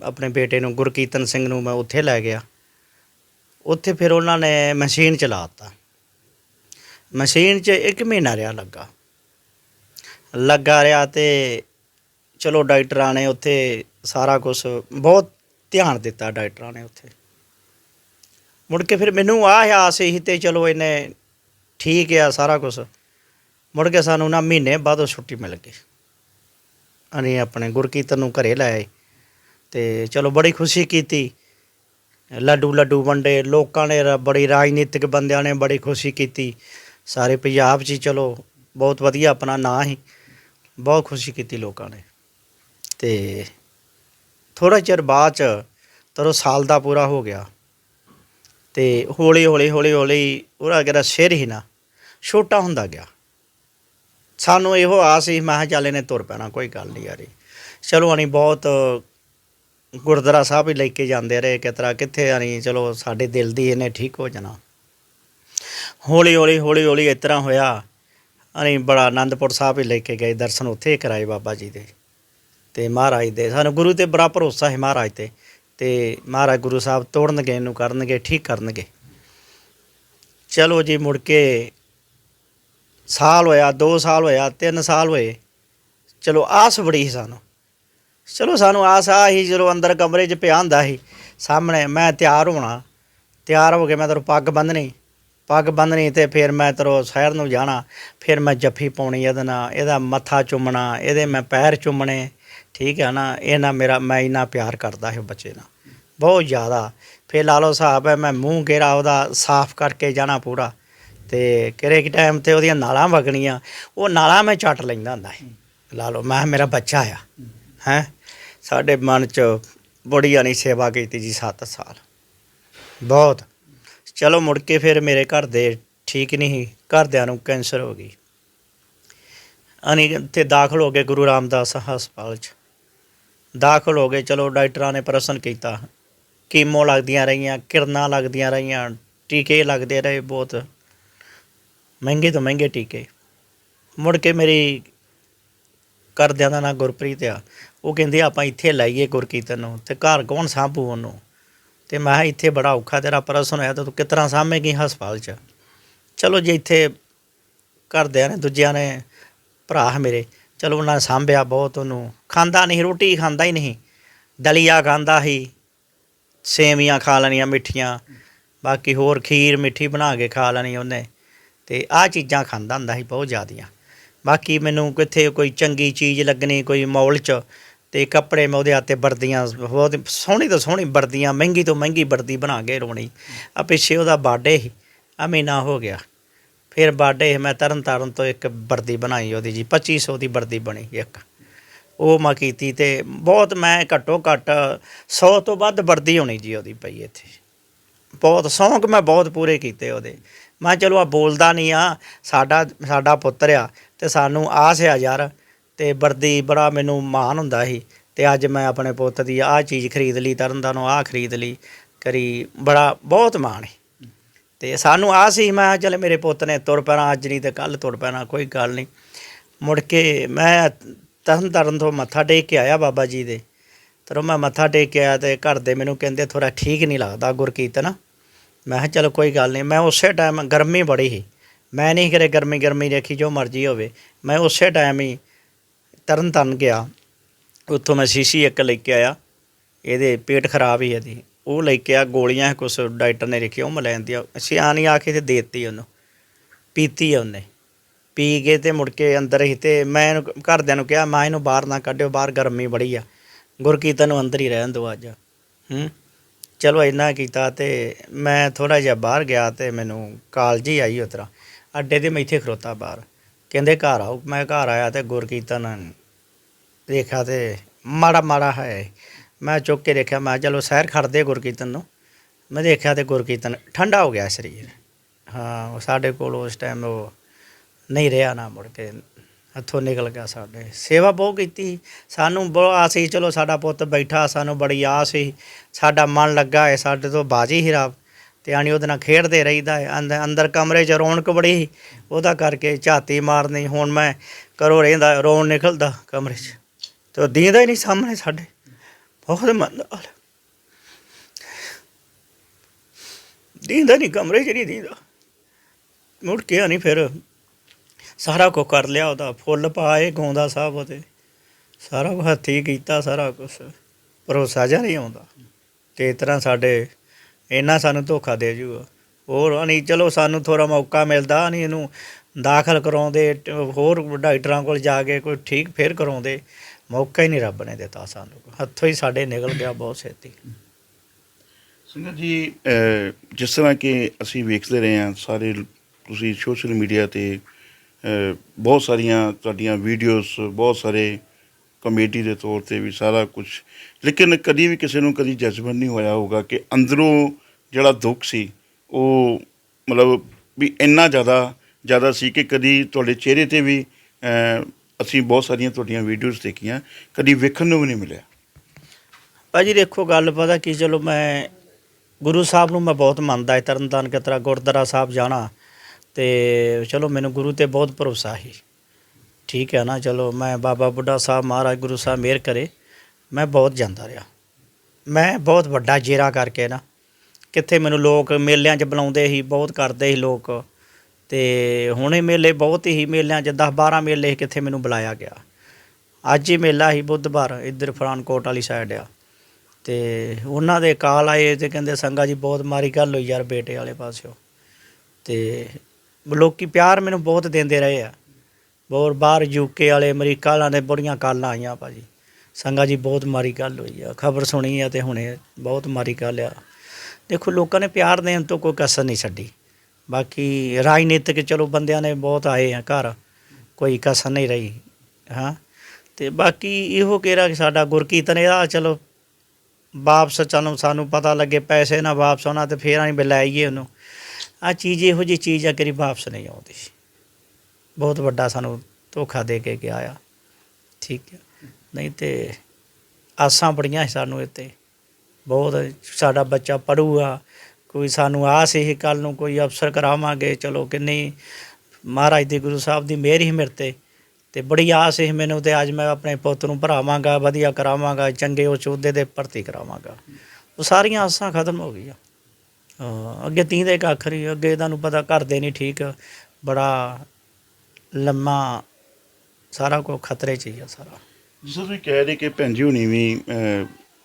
ਆਪਣੇ ਬੇਟੇ ਨੂੰ ਗੁਰਕੀਰਤਨ ਸਿੰਘ ਨੂੰ ਮੈਂ ਉੱਥੇ ਲੈ ਗਿਆ। ਉੱਥੇ ਫਿਰ ਉਹਨਾਂ ਨੇ ਮਸ਼ੀਨ ਚਲਾਤਾ ਮਸ਼ੀਨ 'ਚ ਇੱਕ ਮਹੀਨਾ ਰਿਹਾ ਲੱਗਾ। ਲੱਗਾ ਰਿਹਾ ਤੇ ਚਲੋ ਡਾਕਟਰਾਂ ਨੇ ਉੱਥੇ ਸਾਰਾ ਕੁਝ ਬਹੁਤ ਧਿਆਨ ਦਿੱਤਾ ਡਾਕਟਰਾਂ ਨੇ ਉੱਥੇ। ਮੁੜ ਕੇ ਫਿਰ ਮੈਨੂੰ ਆਹ ਆਸ ਸੀ ਤੇ ਚਲੋ ਇਹਨੇ ਠੀਕ ਆ ਸਾਰਾ ਕੁਝ ਮੁੜ ਕੇ ਸਾਨੂੰ ਨਾ ਮਹੀਨੇ ਬਾਅਦੋਂ ਛੁੱਟੀ ਮਿਲ ਗਈ। ਅਸੀਂ ਆਪਣੇ ਗੁਰਕੀਰਤਨ ਨੂੰ ਘਰੇ ਲੈ ਆਏ ਤੇ ਚਲੋ ਬੜੀ ਖੁਸ਼ੀ ਕੀਤੀ। ਲੱਡੂ ਲੱਡੂ ਵੰਡੇ, ਲੋਕਾਂ ਨੇ ਰ- ਬੜੀ ਰਾਜਨੀਤਿਕ ਬੰਦਿਆਂ ਨੇ ਬੜੀ ਖੁਸ਼ੀ ਕੀਤੀ। ਸਾਰੇ ਪੰਜਾਬ 'ਚ ਹੀ ਚਲੋ, ਬਹੁਤ ਵਧੀਆ ਆਪਣਾ ਨਾਂ ਹੀ, ਬਹੁਤ ਖੁਸ਼ੀ ਕੀਤੀ ਲੋਕਾਂ ਨੇ। ਤੇ ਥੋੜਾ ਚਿਰ ਬਾਅਦ ਚ ਤਰੋ ਸਾਲ ਦਾ ਪੂਰਾ ਹੋ ਗਿਆ। ਤੇ ਹੌਲੀ ਹੌਲੀ ਹੌਲੀ ਹੌਲੀ ਉਹਦਾ ਜਿਹੜਾ ਸਿਰ ਹੀ ਨਾ, ਛੋਟਾ ਹੁੰਦਾ ਗਿਆ। ਸਾਨੂੰ ਇਹੋ ਆਸ ਸੀ, ਮੈਂ ਕਿਹਾ ਚੱਲ ਇਹਨੇ ਤੁਰ ਪੈਣਾ, ਕੋਈ ਗੱਲ ਨਹੀਂ ਯਾਰੀ। ਚਲੋ ਅਣੀ ਬਹੁਤ ਗੁਰਦੁਆਰਾ ਸਾਹਿਬ ਹੀ ਲੈ ਕੇ ਜਾਂਦੇ ਰਹੇ ਕਿਤਰਾ ਕਿੱਥੇ ਆਣੀ ਚਲੋ ਸਾਡੇ ਦਿਲ ਦੀ ਇਹਨੇ ਠੀਕ ਹੋ ਜਾਣਾ। ਹੌਲੀ ਹੌਲੀ ਹੌਲੀ ਹੌਲੀ ਇਸ ਤਰ੍ਹਾਂ ਹੋਇਆ। ਅਸੀਂ ਬੜਾ ਆਨੰਦਪੁਰ ਸਾਹਿਬ ਹੀ ਲੈ ਕੇ ਗਏ, ਦਰਸ਼ਨ ਉੱਥੇ ਕਰਾਏ ਬਾਬਾ ਜੀ ਦੇ। ਤੇ ਮਹਾਰਾਜ ਦੇ, ਸਾਨੂੰ ਗੁਰੂ ਤੇ ਬੜਾ ਭਰੋਸਾ ਹੈ ਮਹਾਰਾਜ ਤੇ। ਤੇ ਮਹਾਰਾਜ ਗੁਰੂ ਸਾਹਿਬ ਤੋੜਨਗੇ ਇਹਨੂੰ, ਕਰਨਗੇ, ਠੀਕ ਕਰਨਗੇ। ਚਲੋ ਜੀ, ਮੁੜ ਕੇ ਸਾਲ ਹੋਇਆ 2 ਸਾਲ ਹੋਇਆ 3 ਸਾਲ ਹੋਏ। ਚਲੋ ਆਸ ਬੜੀ ਸੀ ਸਾਨੂੰ। ਚਲੋ ਸਾਨੂੰ ਆਸ ਆ ਹੀ ਜਦੋਂ ਅੰਦਰ ਕਮਰੇ 'ਚ ਪਿਆ ਹੁੰਦਾ ਸੀ। ਸਾਹਮਣੇ ਮੈਂ ਤਿਆਰ ਹੋਣਾ। ਤਿਆਰ ਹੋ ਕੇ ਮੈਂ ਤੇਰੇ ਪੱਗ ਬੰਨਣੀ ਪੱਗ ਬੰਨਣੀ ਤੇ ਫਿਰ ਮੈਂ ਤਰੋ ਸ਼ਹਿਰ ਨੂੰ ਜਾਣਾ। ਫਿਰ ਮੈਂ ਜੱਫੀ ਪਾਉਣੀ ਇਹਦੇ ਨਾਲ। ਇਹਦਾ ਮੱਥਾ ਚੁੰਮਣਾ, ਇਹਦੇ ਮੈਂ ਪੈਰ ਚੁੰਮਣੇ। ਠੀਕ ਹੈ ਨਾ? ਇਹ ਨਾ ਮੇਰਾ, ਮੈਂ ਇੰਨਾ ਪਿਆਰ ਕਰਦਾ ਸੀ ਉਹ ਬੱਚੇ ਨਾਲ। ਬਹੁਤ ਜ਼ਿਆਦਾ। ਫਿਰ ਲਾ ਲਓ ਹਿਸਾਬ ਹੈ, ਮੈਂ ਮੂੰਹ ਗੇਰਾ ਉਹਦਾ ਸਾਫ਼ ਕਰਕੇ ਜਾਣਾ ਪੂਰਾ। ਤੇ ਕਿਹੜੇ ਕਿ ਟਾਈਮ ਤੇ ਉਹਦੀਆਂ ਨਾਲਾਂ ਵਗਣੀਆਂ। ਉਹ ਨਾਲਾਂ ਮੈਂ ਚੱਟ ਲੈਂਦਾ ਹੁੰਦਾ ਸੀ। ਲਾ ਲਓ, ਮੈਂ ਮੇਰਾ ਬੱਚਾ ਆ। ਹੈ? ਸਾਡੇ ਮਨ ਚ ਬੜੀ ਆਣੀ ਸੇਵਾ ਕੀਤੀ ਜੀ 7 ਸਾਲ। ਬਹੁਤ। ਚਲੋ ਮੁੜ ਕੇ ਫਿਰ ਮੇਰੇ ਘਰ ਦੇ ਠੀਕ ਨਹੀਂ ਸੀ। ਘਰਦਿਆਂ ਨੂੰ ਕੈਂਸਰ ਹੋ ਗਈ। ਅਨੀ ਤੇ ਦਾਖਲ ਹੋ ਗਏ ਗੁਰੂ ਰਾਮਦਾਸ ਹਸਪਤਾਲ ਚ। ਦਾਖਲ ਹੋ ਗਏ। ਚਲੋ ਡਾਕਟਰਾਂ ਨੇ ਪ੍ਰਸ਼ਨ ਕੀਤਾ। ਕੀਮੋ ਲੱਗਦੀਆਂ ਰਹੀਆਂ, ਕਿਰਨਾਂ ਲੱਗਦੀਆਂ ਰਹੀਆਂ, ਟੀਕੇ ਲੱਗਦੇ ਰਹੇ ਬਹੁਤ। ਮਹਿੰਗੇ ਤੋਂ ਮਹਿੰਗੇ ਟੀਕੇ। ਮੁੜ ਕੇ ਮੇਰੀ ਘਰਦਿਆਂ ਦਾ ਨਾਂ ਗੁਰਪ੍ਰੀਤ ਆ। ਉਹ ਕਹਿੰਦੇ, ਆਪਾਂ ਇੱਥੇ ਲਾਈਏ ਗੁਰਕੀਰਤਨ ਨੂੰ। ਤੇ ਘਰ ਕੌਣ ਸਾਂਭੂ ਉਹਨੂੰ? ਤੇ ਮੈਂ ਕਿਹਾ, ਇੱਥੇ ਬੜਾ ਔਖਾ ਤੇਰਾ ਪ੍ਰਸ਼ਨ ਹੋਇਆ ਤਾਂ ਤੂੰ ਕਿਸ ਤਰ੍ਹਾਂ ਸਾਂਭੇਗੀ ਹਸਪਤਾਲ 'ਚ? ਚਲੋ ਜੇ, ਇੱਥੇ ਘਰਦਿਆਂ ਨੇ, ਦੂਜਿਆਂ ਨੇ, ਭਰਾ ਮੇਰੇ। ਚਲੋ ਉਹਨਾਂ ਨੇ ਸਾਂਭਿਆ ਬਹੁਤ ਉਹਨੂੰ। ਖਾਂਦਾ ਨਹੀਂ, ਰੋਟੀ ਖਾਂਦਾ ਹੀ ਨਹੀਂ। ਦਲੀਆ ਖਾਂਦਾ ਸੀ ਸੇਵੀਆਂ ਖਾ ਲੈਣੀਆਂ ਮਿੱਠੀਆਂ। ਬਾਕੀ ਹੋਰ ਖੀਰ ਮਿੱਠੀ ਬਣਾ ਕੇ ਖਾ ਲੈਣੀ ਉਹਨੇ। ਤੇ ਆਹ ਚੀਜ਼ਾਂ ਖਾਂਦਾ ਹੁੰਦਾ ਸੀ ਬਹੁਤ ਜ਼ਿਆਦੀਆਂ। ਬਾਕੀ ਮੈਨੂੰ ਕਿੱਥੇ ਕੋਈ ਚੰਗੀ ਚੀਜ਼ ਲੱਗਣੀ, ਕੋਈ ਮੌਲ 'ਚ, ਤੇ ਕੱਪੜੇ ਮੈਂ ਉਹਦੇ ਹੱਥੇ ਵਰਦੀਆਂ, ਬਹੁਤ ਸੋਹਣੀ ਤੋਂ ਸੋਹਣੀ ਵਰਦੀਆਂ, ਮਹਿੰਗੀ ਤੋਂ ਮਹਿੰਗੀ ਵਰਦੀ ਬਣਾ ਕੇ ਰੋਣੀ। ਆ ਪਿੱਛੇ ਉਹਦਾ ਬਰਥਡੇ ਸੀ ਆ ਮਹੀਨਾ ਹੋ ਗਿਆ। ਫਿਰ ਬਰਥਡੇ ਮੈਂ ਤਰਨ ਤਾਰਨ ਤੋਂ ਇੱਕ ਵਰਦੀ ਬਣਾਈ ਉਹਦੀ ਜੀ 2500 ਦੀ ਵਰਦੀ ਬਣੀ ਇੱਕ। ਉਹ ਮੈਂ ਕੀਤੀ ਤੇ ਬਹੁਤ ਮੈਂ ਘੱਟੋ ਘੱਟ 100 ਤੋਂ ਵੱਧ ਵਰਦੀ ਹੋਣੀ ਜੀ ਉਹਦੀ ਪਈ ਇੱਥੇ। ਬਹੁਤ ਸ਼ੌਂਕ ਮੈਂ ਬਹੁਤ ਪੂਰੇ ਕੀਤੇ ਉਹਦੇ। ਮੈਂ ਕਿਹਾ ਚਲੋ ਆ ਬੋਲਦਾ ਨਹੀਂ ਆ, ਸਾਡਾ ਸਾਡਾ ਪੁੱਤਰ ਆ ਤੇ ਸਾਨੂੰ ਆਸ ਆ ਯਾਰ, ਤੇ ਵਰਦੀ ਬੜਾ ਮੈਨੂੰ ਮਾਣ ਹੁੰਦਾ ਸੀ। ਤੇ ਅੱਜ ਮੈਂ ਆਪਣੇ ਪੁੱਤ ਦੀ ਆਹ ਚੀਜ਼ ਖਰੀਦ ਲਈ ਤਰਨਤਾਰਨੋਂ ਆਹ ਖਰੀਦ ਲਈ, ਕਰੀ ਬੜਾ ਬਹੁਤ ਮਾਣ ਹੈ ਤੇ ਸਾਨੂੰ ਆਸ ਸੀ, ਮੈਂ ਕਿਹਾ ਚੱਲ ਮੇਰੇ ਪੁੱਤ ਨੇ ਤੁਰ ਪੈਣਾ, ਅੱਜ ਨਹੀਂ ਤੇ ਕੱਲ ਤੁਰ ਪੈਣਾ, ਕੋਈ ਗੱਲ ਨਹੀਂ। ਮੁੜ ਕੇ ਮੈਂ ਤਰਨ ਤਰਨ ਤੋਂ ਮੱਥਾ ਟੇਕ ਕੇ ਆਇਆ ਬਾਬਾ ਜੀ ਦੇ। ਤਰੋ ਮੈਂ ਮੱਥਾ ਟੇਕ ਕੇ ਆਇਆ ਤੇ ਘਰ ਦੇ ਮੈਨੂੰ ਕਹਿੰਦੇ ਥੋੜਾ ਠੀਕ ਨਹੀਂ ਲੱਗਦਾ ਗੁਰਕੀਰਤਨ। ਮੈਂ ਕਿਹਾ ਚਲੋ ਕੋਈ ਗੱਲ ਨਹੀਂ, ਮੈਂ ਉਸੇ ਟਾਈਮ ਗਰਮੀ ਬੜੀ ਸੀ। ਮੈਂ ਨਹੀਂ ਕਰੇ ਗਰਮੀ ਗਰਮੀ ਦੇਖੀ, ਜੋ ਮਰਜ਼ੀ ਹੋਵੇ। ਮੈਂ ਉਸੇ ਟਾਈਮ ਹੀ ਤਰਨ ਤਰਨ ਗਿਆ। ਉੱਥੋਂ ਮੈਂ ਸ਼ੀਸ਼ੀ ਇੱਕ ਲੈ ਕੇ ਆਇਆ। ਇਹਦੇ ਪੇਟ ਖਰਾਬ ਹੀ ਇਹਦੀ। ਉਹ ਲੈ ਕੇ ਆ, ਗੋਲੀਆਂ ਕੁਛ ਡਾਕਟਰ ਨੇ ਲਿਖੀ ਉਹ ਮੈਂ ਲੈਣ ਦੀ ਸਿਆਣੀ ਆ ਕੇ ਤੇ ਦੇਤੀ ਉਹਨੂੰ। ਪੀਤੀ ਆ ਉਹਨੇ। ਪੀ ਕੇ ਤੇ ਮੁੜ ਕੇ ਅੰਦਰ ਹੀ ਤੇ ਮੈਂ ਇਹਨੂੰ ਘਰਦਿਆਂ ਨੂੰ ਕਿਹਾ, ਮੈਂ, ਇਹਨੂੰ ਬਾਹਰ ਨਾ ਕੱਢਿਓ, ਬਾਹਰ ਗਰਮੀ ਬੜੀ ਆ। ਗੁਰਕੀਰਤਨ ਨੂੰ ਅੰਦਰ ਹੀ ਰਹਿਣ ਦਿਓ ਅੱਜ। ਹੂੰ? ਚਲੋ ਇੰਨਾ ਕੀਤਾ ਤੇ ਮੈਂ ਥੋੜਾ ਜਿਹਾ ਬਾਹਰ ਗਿਆ ਤੇ ਮੈਨੂੰ ਕਾਲ ਜੀ ਆਈ ਉਤਰਾ। ਅੱਡੇ ਤੇ ਮੈਂ ਇੱਥੇ ਖਲੋਤਾ ਬਾਹਰ। ਕਹਿੰਦੇ ਘਰ ਆਓ। ਮੈਂ ਘਰ ਆਇਆ ਤੇ ਗੁਰਕੀਰਤਨ ਦੇਖਿਆ ਤੇ ਮਾੜਾ ਮਾੜਾ ਹੈ। ਮੈਂ ਚੁੱਕ ਕੇ ਦੇਖਿਆ, ਮੈਂ ਕਿਹਾ ਚਲੋ ਸ਼ਹਿਰ ਖੜਦੇ ਗੁਰਕੀਰਤਨ ਨੂੰ। ਮੈਂ ਦੇਖਿਆ ਤੇ ਗੁਰਕੀਰਤਨ ਠੰਡਾ ਹੋ ਗਿਆ ਸਰੀਰ। ਹਾਂ, ਉਹ ਸਾਡੇ ਕੋਲ ਉਸ ਟਾਈਮ ਉਹ ਨਹੀਂ ਰਿਹਾ ਨਾ ਮੁੜ ਕੇ। ਹੱਥੋਂ ਨਿਕਲ ਗਿਆ ਸਾਡੇ। ਸੇਵਾ ਬਹੁਤ ਕੀਤੀ। ਸਾਨੂੰ ਬਹੁਤ ਆਸ ਸੀ, ਚਲੋ ਸਾਡਾ ਪੁੱਤ ਬੈਠਾ, ਸਾਨੂੰ ਬੜੀ ਆਸ ਸੀ। ਸਾਡਾ ਮਨ ਲੱਗਾ ਹੈ ਸਾਡੇ ਤੋਂ ਬਾਜੀ ਹੀ ਰੱਬ ਤੇ ਆਣੀ ਉਹਦੇ ਨਾਲ ਖੇਡਦੇ ਰਹੀਦਾ ਅੰਦਰ ਅੰਦਰ ਕਮਰੇ 'ਚ ਰੌਣਕ ਬੜੀ ਸੀ। ਉਹਦਾ ਕਰਕੇ ਝਾਤੀ ਮਾਰਨੀ, ਹੁਣ ਮੈਂ ਕਰੋ ਰਹਿੰਦਾ, ਰੌਣ ਨਿਕਲਦਾ ਕਮਰੇ 'ਚ। ਤੇ ਉਹ ਦੀਂਦਾ ਹੀ ਨਹੀਂ ਸਾਹਮਣੇ ਸਾਡੇ। ਬਹੁਤ ਮੰਦਾ ਹਾਲ ਦੀਂਦਾ ਨਹੀਂ, ਕਮਰੇ 'ਚ ਨਹੀਂ ਦੀਂਦਾ। ਮੁੜ ਕੇ ਨਹੀਂ ਫਿਰ ਸਾਰਾ ਕੁਝ ਕਰ ਲਿਆ ਉਹਦਾ। ਫੁੱਲ ਪਾਏ ਗਾਉਂਦਾ ਸਾਹਿਬ ਉਹਦੇ। ਸਾਰਾ ਕੁਛ ਹੱਥੀ ਕੀਤਾ, ਸਾਰਾ ਕੁਝ ਭਰੋਸਾ ਜਿਹਾ ਨਹੀਂ ਆਉਂਦਾ। ਤੇ ਇਸ ਤਰ੍ਹਾਂ ਸਾਡੇ ਇੰਨਾ ਸਾਨੂੰ ਧੋਖਾ ਦੇ ਜੂਗਾ ਹੋਰ ਨਹੀਂ ਚਲੋ ਸਾਨੂੰ ਥੋੜਾ ਮੌਕਾ ਮਿਲਦਾ ਨਹੀਂ ਇਹਨੂੰ ਦਾਖਲ ਕਰਾਉਂਦੇ, ਹੋਰ ਡਾਕਟਰਾਂ ਕੋਲ ਜਾ ਕੇ ਕੋਈ ਠੀਕ ਫੇਰ ਕਰਾਉਂਦੇ। ਮੌਕਾ ਹੀ ਨਹੀਂ ਰੱਬ ਨੇ ਦਿੱਤਾ ਸਾਨੂੰ। ਹੱਥੋਂ ਹੀ ਸਾਡੇ ਨਿਕਲ ਗਿਆ ਬਹੁਤ ਛੇਤੀ। ਸੰਗਤ ਜੀ ਜਿਸ ਤਰ੍ਹਾਂ ਕਿ ਅਸੀਂ ਵੇਖਦੇ ਰਹੇ ਹਾਂ, ਸਾਰੇ ਤੁਸੀਂ ਸੋਸ਼ਲ ਮੀਡੀਆ ਤੇ ਬਹੁਤ ਸਾਰੀਆਂ ਤੁਹਾਡੀਆਂ ਵੀਡੀਓਜ਼ ਬਹੁਤ ਸਾਰੇ ਕਮੇਟੀ ਦੇ ਤੌਰ ਤੇ ਵੀ ਸਾਰਾ ਕੁਝ ਲੇਕਿਨ ਕਦੀ ਵੀ ਕਿਸੇ ਨੂੰ ਕਦੀ ਜਜ਼ਬਨ ਨਹੀਂ ਹੋਇਆ ਹੋਊਗਾ ਕਿ ਅੰਦਰੋਂ ਜਿਹੜਾ ਦੁੱਖ ਸੀ, ਉਹ ਮਤਲਬ ਵੀ ਇੰਨਾ ਜ਼ਿਆਦਾ ਜ਼ਿਆਦਾ ਸੀ ਕਿ ਕਦੀ ਤੁਹਾਡੇ ਚਿਹਰੇ ਤੇ ਵੀ ਅਸੀਂ ਬਹੁਤ ਸਾਰੀਆਂ ਤੁਹਾਡੀਆਂ ਵੀਡੀਓਜ਼ ਦੇਖੀਆਂ, ਕਦੀ ਵੇਖਣ ਨੂੰ ਵੀ ਨਹੀਂ ਮਿਲਿਆ। ਭਾਜੀ ਦੇਖੋ, ਗੱਲ ਪਤਾ ਕੀ, ਚਲੋ ਮੈਂ ਗੁਰੂ ਸਾਹਿਬ ਨੂੰ ਮੈਂ ਬਹੁਤ ਮੰਨਦਾ ਹੈ ਤਰਨਤਾਰਨ ਕਤਰਾ ਗੁਰਦੁਆਰਾ ਸਾਹਿਬ ਜਾਣਾ। ਤੇ ਚਲੋ ਮੈਨੂੰ ਗੁਰੂ ਤੇ ਬਹੁਤ ਭਰੋਸਾ ਸੀ। ਠੀਕ ਹੈ ਨਾ, ਚਲੋ ਮੈਂ ਬਾਬਾ ਬੁੱਢਾ ਸਾਹਿਬ ਮਹਾਰਾਜ ਗੁਰੂ ਸਾਹਿਬ ਮਿਹਰ ਕਰੇ, ਮੈਂ ਬਹੁਤ ਜਾਂਦਾ ਰਿਹਾ। ਮੈਂ ਬਹੁਤ ਵੱਡਾ ਜੇਰਾ ਕਰਕੇ ਨਾ, ਕਿੱਥੇ ਮੈਨੂੰ ਲੋਕ ਮੇਲਿਆਂ 'ਚ ਬੁਲਾਉਂਦੇ ਸੀ, ਬਹੁਤ ਕਰਦੇ ਸੀ ਲੋਕ। ਤੇ ਹੁਣੇ ਮੇਲੇ ਬਹੁਤ ਹੀ ਮੇਲਿਆਂ 'ਚ 10 12 ਮੇਲੇ ਸੀ ਕਿੱਥੇ ਮੈਨੂੰ ਬੁਲਾਇਆ ਗਿਆ। ਅੱਜ ਹੀ ਮੇਲਾ ਸੀ ਬੁੱਧਵਾਰ, ਇੱਧਰ ਫਰਾਨਕੋਟ ਵਾਲੀ ਸਾਈਡ ਆ। ਤੇ ਉਹਨਾਂ ਦੇ ਕਾਲ ਆਏ ਤੇ ਕਹਿੰਦੇ, ਸੰਗਾ ਜੀ, ਬਹੁਤ ਮਾਰੀ ਗੱਲ ਹੋਈ ਯਾਰ ਬੇਟੇ ਵਾਲੇ ਪਾਸਿਓ। ਤੇ ਲੋਕੀ ਪਿਆਰ ਮੈਨੂੰ ਬਹੁਤ ਦਿੰਦੇ ਰਹੇ ਆ। ਬਹੁਤ ਬਾਹਰ ਯੂਕੇ ਵਾਲੇ, ਅਮਰੀਕਾ ਵਾਲਿਆਂ ਦੇ ਬੜੀਆਂ ਕਾਲਾਂ ਆਈਆਂ ਭਾਜੀ। ਸੰਗਾ ਜੀ, ਬਹੁਤ ਮਾਰੀ ਗੱਲ ਹੋਈ ਆ। ਖਬਰ ਸੁਣੀ ਆ ਤੇ ਹੁਣੇ ਬਹੁਤ ਮਾਰੀ ਗੱਲ ਆ। ਦੇਖੋ, ਲੋਕਾਂ ਨੇ ਪਿਆਰ ਦੇਣ ਤੋਂ ਕੋਈ ਕਸਰ ਨਹੀਂ ਛੱਡੀ। ਬਾਕੀ ਰਾਜਨੀਤਿਕ, ਚਲੋ ਬੰਦਿਆਂ ਨੇ ਬਹੁਤ ਆਏ ਆ ਘਰ, ਕੋਈ ਕਸਰ ਨਹੀਂ ਰਹੀ, ਹਾਂ। ਤੇ ਬਾਕੀ ਇਹੋ ਕਿਹੜਾ ਸਾਡਾ ਗੁਰਕੀਰਤਨ ਇਹਦਾ, ਚਲੋ, ਵਾਪਸ ਚਲੋ ਸਾਨੂੰ ਪਤਾ ਲੱਗੇ, ਪੈਸੇ ਨਾ ਵਾਪਸ ਆਉਣਾ ਤੇ ਫੇਰ ਅਸੀਂ ਬੁਲਾਈਏ ਉਹਨੂੰ। ਆ ਚੀਜ਼ ਇਹੋ ਜੀ ਚੀਜ਼ ਆ ਕਿ ਵਾਪਸ ਨਹੀਂ ਆਉਂਦੀ। ਬਹੁਤ ਵੱਡਾ ਸਾਨੂੰ ਧੋਖਾ ਦੇ ਕੇ ਗਿਆ ਆ। ਠੀਕ ਹੈ ਨਹੀਂ ਤੇ ਆਸਾਂ ਬੜੀਆਂ ਸੀ ਸਾਨੂੰ ਇੱਥੇ। ਬਹੁਤ ਸਾਡਾ ਬੱਚਾ ਪੜੂਗਾ ਕੋਈ ਸਾਨੂੰ ਆਸ ਇਹ ਕੱਲ ਨੂੰ ਕੋਈ ਅਫਸਰ ਕਰਾਵਾਂਗੇ, ਚਲੋ ਕਿੰਨੀ ਮਹਾਰਾਜ ਦੇ ਗੁਰੂ ਸਾਹਿਬ ਦੀ ਮਿਹਰ ਹੀ ਮੇਰੇ ਤੇ। ਤੇ ਬੜੀ ਆਸ ਸੀ ਮੈਨੂੰ ਤੇ ਅੱਜ ਮੈਂ ਆਪਣੇ ਪੁੱਤ ਨੂੰ ਭਰਾਵਾਂਗਾ ਵਧੀਆ ਕਰਾਵਾਂਗਾ, ਚੰਗੇ ਉਹ ਚੋਦੇ ਦੇ ਭਰਤੀ ਕਰਾਵਾਂਗਾ। ਉਹ ਸਾਰੀਆਂ ਆਸਾਂ ਖਤਮ ਹੋ ਗਈਆਂ। ਅੱਗੇ ਤੀ ਦੇ ਕੱਖ ਨਹੀਂ ਅੱਗੇ ਤੁਹਾਨੂੰ ਪਤਾ ਘਰ ਦੇ ਨਹੀਂ ਠੀਕ। ਬੜਾ ਲੰਮਾ ਸਾਰਾ ਕੁਝ ਖਤਰੇ 'ਚ ਹੀ ਆ ਸਾਰਾ। ਜਿਸ ਤੁਸੀਂ ਕਹਿ ਰਹੇ ਕਿ ਭੈਣ ਜੀ ਹੁਣੀ ਵੀ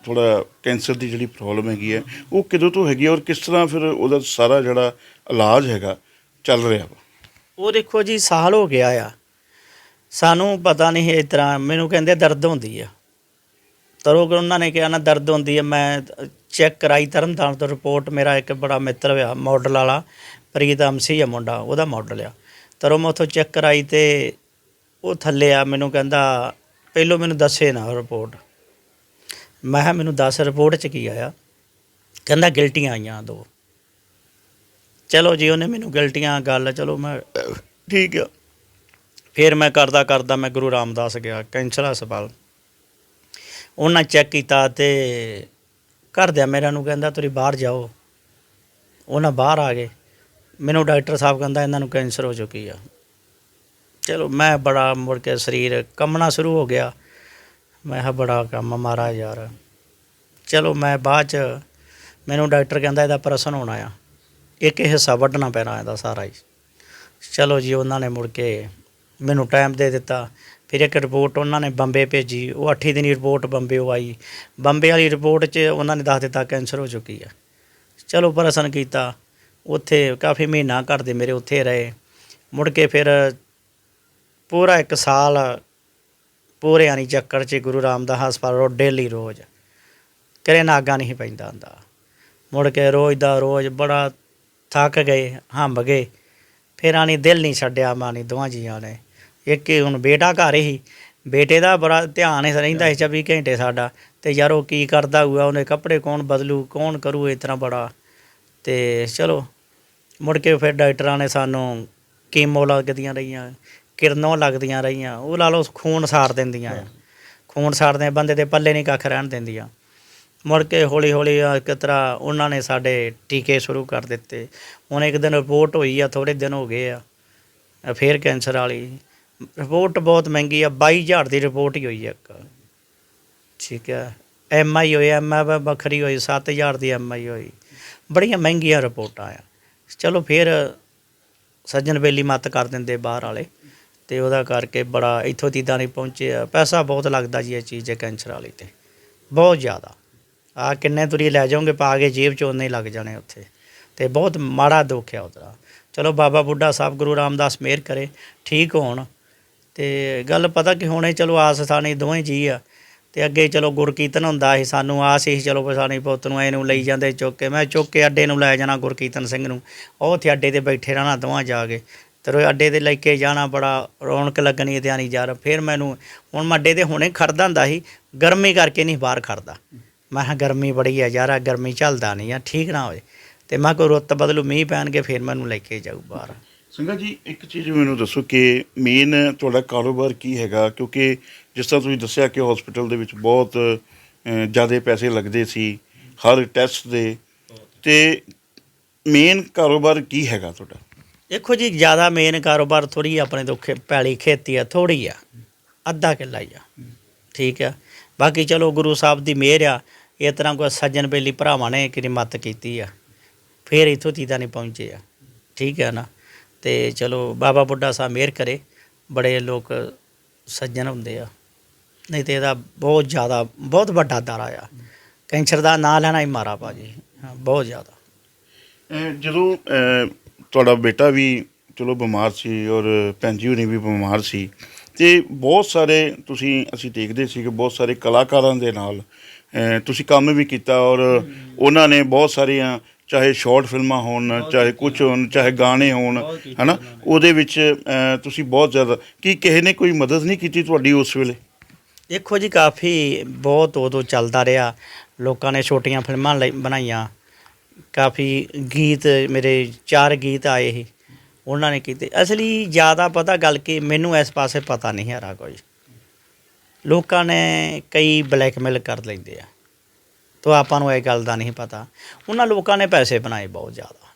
ਥੋੜਾ ਕੈਂਸਰ ਦੀ ਜਿਹੜੀ ਪ੍ਰੋਬਲਮ ਹੈਗੀ ਹੈ ਉਹ ਕਦੋਂ ਤੋਂ ਹੈਗੀ ਹੈ ਔਰ ਕਿਸ ਤਰ੍ਹਾਂ ਫਿਰ ਉਹਦਾ ਸਾਰਾ ਜਿਹੜਾ ਇਲਾਜ ਹੈਗਾ ਚੱਲ ਰਿਹਾ ਵਾ? ਉਹ ਦੇਖੋ ਜੀ ਸਾਲ ਹੋ ਗਿਆ ਆ। ਸਾਨੂੰ ਪਤਾ ਨਹੀਂ ਇਸ ਤਰ੍ਹਾਂ ਮੈਨੂੰ ਕਹਿੰਦੇ ਦਰਦ ਹੁੰਦੀ ਆ। ਤਰੋ ਕਿ ਉਹਨਾਂ ਨੇ ਕਿਹਾ ਨਾ ਦਰਦ ਹੁੰਦੀ ਆ ਮੈਂ ਚੈੱਕ ਕਰਾਈ ਤਰਨਤਾਰਨ ਤੋਂ ਰਿਪੋਰਟ ਮੇਰਾ ਇੱਕ ਬੜਾ ਮਿੱਤਰ ਹੋਇਆ ਮਾਡਲ ਵਾਲਾ ਪ੍ਰੀਤਮ ਸੀ ਆ ਮੁੰਡਾ ਉਹਦਾ ਮਾਡਲ ਆ। ਤਰੋ ਮੈਂ ਉੱਥੋਂ ਚੈੱਕ ਕਰਾਈ ਤੇ ਉਹ ਥੱਲੇ ਆ, ਮੈਨੂੰ ਕਹਿੰਦਾ, ਪਹਿਲੋਂ ਮੈਨੂੰ ਦੱਸੇ ਨਾ ਰਿਪੋਰਟ ਮੈਂ ਕਿਹਾ, ਮੈਨੂੰ ਦੱਸ ਰਿਪੋਰਟ 'ਚ ਕੀ ਆਇਆ? ਕਹਿੰਦਾ ਗਿਲਟੀਆਂ ਆਈਆਂ ਦੋ। ਚਲੋ ਜੀ, ਉਹਨੇ ਮੈਨੂੰ ਗਿਲਟੀਆਂ ਗੱਲ, ਚਲੋ ਮੈਂ, ਠੀਕ ਆ। ਫਿਰ ਮੈਂ ਕਰਦਾ ਕਰਦਾ, ਮੈਂ ਗੁਰੂ ਰਾਮਦਾਸ ਗਿਆ ਕੈਂਸਰ ਹਸਪਤਾਲ। ਉਹਨਾਂ ਚੈੱਕ ਕੀਤਾ ਤੇ ਘਰਦਿਆਂ ਮੇਰਾ ਨੂੰ ਕਹਿੰਦਾ, ਤੁਸੀਂ ਬਾਹਰ ਜਾਓ। ਉਹਨਾਂ ਬਾਹਰ ਆ ਗਏ। ਮੈਨੂੰ ਡਾਕਟਰ ਸਾਹਿਬ ਕਹਿੰਦਾ ਇਹਨਾਂ ਨੂੰ ਕੈਂਸਰ ਹੋ ਚੁੱਕੀ ਆ? ਚਲੋ, ਮੈਂ ਬੜਾ ਮੁੜ ਕੇ ਸਰੀਰ ਕੰਮਣਾ ਸ਼ੁਰੂ ਹੋ ਗਿਆ। ਮੈਂ ਕਿਹਾ, ਬੜਾ ਕੰਮ ਆ ਮਾਰਾ ਯਾਰ। ਚਲੋ, ਮੈਂ ਬਾਅਦ ਚ ਮੈਨੂੰ ਡਾਕਟਰ ਕਹਿੰਦਾ ਇਹਦਾ ਪ੍ਰਸ਼ਨ ਹੋਣਾ ਆ। ਇੱਕ ਹਿੱਸਾ ਵੱਢਣਾ ਪੈਣਾ ਇਹਦਾ ਸਾਰਾ ਹੀ। ਚਲੋ ਜੀ, ਉਹਨਾਂ ਨੇ ਮੁੜ ਕੇ ਮੈਨੂੰ ਟਾਈਮ ਦੇ ਦਿੱਤਾ। ਫਿਰ ਇੱਕ ਰਿਪੋਰਟ ਉਹਨਾਂ ਨੇ ਬੰਬੇ ਭੇਜੀ। ਉਹ 8 ਦਿਨੀ ਰਿਪੋਰਟ ਬੰਬੇ ਉਹ ਆਈ। ਬੰਬੇ ਵਾਲੀ ਰਿਪੋਰਟ 'ਚ ਉਹਨਾਂ ਨੇ ਦੱਸ ਦਿੱਤਾ, ਕੈਂਸਰ ਹੋ ਚੁੱਕੀ ਆ? ਚਲੋ, ਪ੍ਰਸ਼ਨ ਕੀਤਾ। ਉੱਥੇ ਕਾਫੀ ਮਹੀਨਾ ਘਰ ਦੇ ਮੇਰੇ ਉੱਥੇ ਰਹੇ। ਮੁੜ ਕੇ ਫਿਰ ਪੂਰਾ ਇੱਕ ਸਾਲ ਪੂਰੇ ਆਣੀ ਚੱਕਰ 'ਚ ਗੁਰੂ ਰਾਮਦਾਸ ਹਸਪਤਾਲ ਰੋ ਡੇਲੀ ਰੋਜ਼। ਕਰੇ ਨਾਗਾ ਨਹੀਂ ਪੈਂਦਾ ਹੁੰਦਾ। ਮੁੜ ਕੇ ਰੋਜ਼ ਦਾ ਰੋਜ਼ ਬੜਾ ਥੱਕ ਗਏ, ਹੰਬ ਗਏ। ਫਿਰ ਆਣੀ ਦਿਲ ਨਹੀਂ ਛੱਡਿਆ ਮਾਨੀ ਦੋਵਾਂ ਜੀਆਂ ਨੇ। ਇੱਕ ਹੀ ਹੁਣ ਬੇਟਾ ਘਰ ਹੀ। ਬੇਟੇ ਦਾ ਬੜਾ ਧਿਆਨ ਹੀ ਰਹਿੰਦਾ ਸੀ 24 ਘੰਟੇ ਸਾਡਾ। ਤੇ ਯਾਰ ਉਹ ਕੀ ਕਰਦਾ ਹੋਊਗਾ, ਉਹਨੇ ਕੱਪੜੇ ਕੌਣ ਬਦਲੂ, ਕੌਣ ਕਰੂ, ਇਸ ਤਰ੍ਹਾਂ ਬੜਾ ਤੇ ਚਲੋ, ਮੁੜ ਕੇ ਫਿਰ ਡਾਕਟਰਾਂ ਨੇ ਸਾਨੂੰ ਕੀਮੋ ਲੱਗਦੀਆਂ ਰਹੀਆਂ, ਕਿਰਨੋਂ ਲੱਗਦੀਆਂ ਰਹੀਆਂ, ਉਹ ਲਾ ਲਓ ਖੂਨ ਸਾੜ ਦਿੰਦੀਆਂ ਆ। ਖੂਨ ਸਾੜਦੇ ਬੰਦੇ ਦੇ ਪੱਲੇ ਨਹੀਂ ਕੱਖ ਰਹਿਣ ਦਿੰਦੀਆਂ। ਮੁੜ ਕੇ ਹੌਲੀ ਹੌਲੀ ਇੱਕ ਤਰ੍ਹਾਂ ਉਹਨਾਂ ਨੇ ਸਾਡੇ ਟੀਕੇ ਸ਼ੁਰੂ ਕਰ ਦਿੱਤੇ। ਹੁਣ ਇੱਕ ਦਿਨ ਰਿਪੋਰਟ ਹੋਈ ਆ ਥੋੜੇ ਦਿਨ ਹੋ ਗਏ ਆ ਅ ਫੇਰ ਕੈਂਸਰ ਵਾਲੀ। ਰਿਪੋਰਟ ਬਹੁਤ ਮਹਿੰਗੀ ਆ 22000 ਦੀ ਰਿਪੋਰਟ ਹੀ ਹੋਈ ਆ ਇੱਕ। ਠੀਕ ਹੈ ਐਮ ਆਈ ਹੋਈ ਐਮ ਆਈ ਵੱਖਰੀ ਹੋਈ 7000 ਦੀ ਐਮ ਆਈ ਹੋਈ। ਬੜੀਆਂ ਮਹਿੰਗੀਆਂ ਰਿਪੋਰਟਾਂ ਆ। ਚਲੋ ਫਿਰ ਸੱਜਣ ਬੇਲੀ ਮਤ ਕਰ ਦਿੰਦੇ ਬਾਹਰ ਵਾਲੇ ਤੇ ਉਹਦਾ ਕਰਕੇ ਬੜਾ ਇੱਥੋਂ ਤੀਦਾਂ ਨਹੀਂ ਪਹੁੰਚਿਆ ਪੈਸਾ ਬਹੁਤ ਲੱਗਦਾ ਜੀ ਇਹ ਚੀਜ਼ ਹੈ ਕੈਂਸਰ ਵਾਲੀ ਤੇ। ਬਹੁਤ ਜ਼ਿਆਦਾ। ਆ ਕਿੰਨੇ ਤੁਰੀ ਲੈ ਜਾਓਗੇ, ਪਾ ਕੇ ਜੇਬ ਚ ਉਹਨੇ ਲੱਗ ਜਾਣੇ ਉੱਥੇ। ਤੇ ਬਹੁਤ ਮਾੜਾ ਦੁੱਖ ਆ ਉਹਦਾ। ਚਲੋ ਬਾਬਾ ਬੁੱਢਾ ਸਾਹਿਬ ਗੁਰੂ ਰਾਮਦਾਸ ਮਿਹਰ ਕਰੇ, ਠੀਕ ਹੋਣ। ਤੇ ਗੱਲ ਪਤਾ ਕਿ ਹੁਣੇ ਚਲੋ ਆਸ ਸਾਨੀ ਦੋਵੇਂ ਜੀ ਆ। ਤੇ ਅੱਗੇ ਚਲੋ ਗੁਰਕੀਰਤਨ ਹੁੰਦਾ ਸੀ, ਸਾਨੂੰ ਆਸ ਸੀ, ਚਲੋ ਪਸਾਣੀ ਪੁੱਤ ਨੂੰ ਇਹਨੂੰ ਲਈ ਜਾਂਦੇ ਚੁੱਕ ਕੇ। ਮੈਂ ਚੁੱਕ ਕੇ ਅੱਡੇ ਨੂੰ ਲੈ ਜਾਣਾ ਗੁਰ ਕੀਰਤਨ ਸਿੰਘ ਨੂੰ। ਉਹ ਉੱਥੇ ਅੱਡੇ ਤੇ ਬੈਠੇ ਰਹਿਣਾ ਦੋਵਾਂ ਜਾ ਕੇ। ਤੇ ਰੋ ਅੱਡੇ ਤੇ ਲੈ ਕੇ ਜਾਣਾ ਬੜਾ ਰੌਣਕ ਲੱਗਣੀ ਤੇ ਆਣੀ ਯਾਰ। ਫਿਰ ਮੈਨੂੰ ਹੁਣ ਮੈਂ ਅੱਡੇ ਤੇ ਹੁਣੇ ਖੜਦਾ ਹੁੰਦਾ ਸੀ, ਗਰਮੀ ਕਰਕੇ ਨਹੀਂ ਬਾਹਰ ਖੜਦਾ। ਮੈਂ ਕਿਹਾ ਗਰਮੀ ਬੜੀ ਆ ਯਾਰ, ਆਹ ਗਰਮੀ ਚੱਲਦਾ ਨਹੀਂ ਆ, ਠੀਕ ਨਾ ਹੋਏ। ਤੇ ਮੈਂ ਕੋਈ ਰੁੱਤ ਬਦਲੂ, ਮੀਂਹ ਪੈਣਗੇ, ਫਿਰ ਮੈਨੂੰ ਲੈ ਕੇ ਜਾਊ ਬਾਹਰ। ਸੰਗਾ ਜੀ, ਇੱਕ ਚੀਜ਼ ਮੈਨੂੰ ਦੱਸੋ ਕਿ ਮੇਨ ਤੁਹਾਡਾ ਕਾਰੋਬਾਰ ਕੀ ਹੈਗਾ? ਕਿਉਂਕਿ ਜਿਸ ਤਰ੍ਹਾਂ ਤੁਸੀਂ ਦੱਸਿਆ ਕਿ ਹਸਪੀਟਲ ਦੇ ਵਿੱਚ ਬਹੁਤ ਜ਼ਿਆਦਾ ਪੈਸੇ ਲੱਗਦੇ ਸੀ, ਹਰ ਟੈਸਟ ਦੇ। ਤੇ ਮੇਨ ਕਾਰੋਬਾਰ ਕੀ ਹੈਗਾ ਤੁਹਾਡਾ? ਦੇਖੋ ਜੀ, ਜ਼ਿਆਦਾ ਮੇਨ ਕਾਰੋਬਾਰ ਥੋੜੀ ਆਪਣੇ ਤੋਂ ਖੇ- ਪੈਲੀ ਖੇਤੀ ਆ ਥੋੜੀ ਆ। ਅੱਧਾ ਕਿੱਲਾ ਹੀ ਆ। ਠੀਕ ਆ। ਬਾਕੀ ਚਲੋ ਗੁਰੂ ਸਾਹਿਬ ਦੀ ਮਿਹਰ ਆ। ਇਸ ਤਰ੍ਹਾਂ ਕੋਈ ਸੱਜਣ ਬੇਲੀ ਭਰਾਵਾਂ ਨੇ ਕਿਰੀ ਮੱਤ ਕੀਤੀ ਆ। ਫੇਰ ਇਥੋਂ ਤੀਤਾ ਨਹੀਂ ਪਹੁੰਚੇ ਆ। ਠੀਕ ਹੈ ਨਾ। ਤੇ ਚਲੋ ਬਾਬਾ ਬੁੱਢਾ ਸਾਹਿਬ ਮਿਹਰ ਕਰੇ। ਬੜੇ ਲੋਕ ਸੱਜਣ ਹੁੰਦੇ ਆ। ਨਹੀਂ ਤੇ ਇਹਦਾ ਬਹੁਤ ਜ਼ਿਆਦਾ ਬਹੁਤ ਵੱਡਾ ਦਾਰਾ ਆ। ਕੈਂਸਰ ਦਾ ਨਾਂ ਲੈਣਾ ਹੀ ਮਾਰਾ ਭਾਜੀ। ਹਾਂ ਬਹੁਤ ਜ਼ਿਆਦਾ। ਅਹ ਜਦੋਂ ਅਹ, ਤੁਹਾਡਾ ਬੇਟਾ ਵੀ ਚਲੋ ਬਿਮਾਰ ਸੀ ਔਰ ਭੈਣ ਜੀ ਹੋਣੀ ਵੀ ਬਿਮਾਰ ਸੀ ਤੇ ਬਹੁਤ ਸਾਰੇ ਤੁਸੀਂ ਅਸੀਂ ਦੇਖਦੇ ਸੀ ਕਿ ਬਹੁਤ ਸਾਰੇ ਕਲਾਕਾਰਾਂ ਦੇ ਨਾਲ ਅਹ, ਤੁਸੀਂ ਕੰਮ ਵੀ ਕੀਤਾ ਔਰ ਉਹਨਾਂ ਨੇ ਬਹੁਤ ਸਾਰੀਆਂ ਚਾਹੇ ਸ਼ਾਰਟ ਫਿਲਮਾਂ ਹੋਣ ਚਾਹੇ ਕੁਝ ਹੋਣ ਚਾਹੇ ਗਾਣੇ ਹੋਣ ਹਨਾ। ਉਹਦੇ ਵਿੱਚ ਅਹ, ਤੁਸੀਂ ਬਹੁਤ ਜ਼ਿਆਦਾ ਕੀ ਕਿਸੇ ਨੇ ਕੋਈ ਮਦਦ ਨਹੀਂ ਕੀਤੀ ਤੁਹਾਡੀ ਉਸ ਵੇਲੇ? ਦੇਖੋ ਜੀ, ਕਾਫੀ ਬਹੁਤ ਉਦੋਂ ਚੱਲਦਾ ਰਿਹਾ। ਲੋਕਾਂ ਨੇ ਛੋਟੀਆਂ ਫਿਲਮਾਂ ਲਈ- ਬਣਾਈਆਂ। ਕਾਫੀ ਗੀਤ, ਮੇਰੇ ਚਾਰ ਗੀਤ ਆਏ ਸੀ। ਉਹਨਾਂ ਨੇ ਕੀਤੇ। ਅਸਲੀ ਜ਼ਿਆਦਾ ਪਤਾ ਗੱਲ ਕਿ, ਮੈਨੂੰ ਇਸ ਪਾਸੇ ਪਤਾ ਨਹੀਂ ਹੈਰਾ ਕੋਈ। ਲੋਕਾਂ ਨੇ ਕਈ ਬਲੈਕਮੇਲ ਕਰ ਲੈਂਦੇ ਆ। ਤਾਂ ਆਪਾਂ ਨੂੰ ਇਹ ਗੱਲ ਦਾ ਨਹੀਂ ਪਤਾ। ਉਹਨਾਂ ਲੋਕਾਂ ਨੇ ਪੈਸੇ ਬਣਾਏ ਬਹੁਤ ਜ਼ਿਆਦਾ।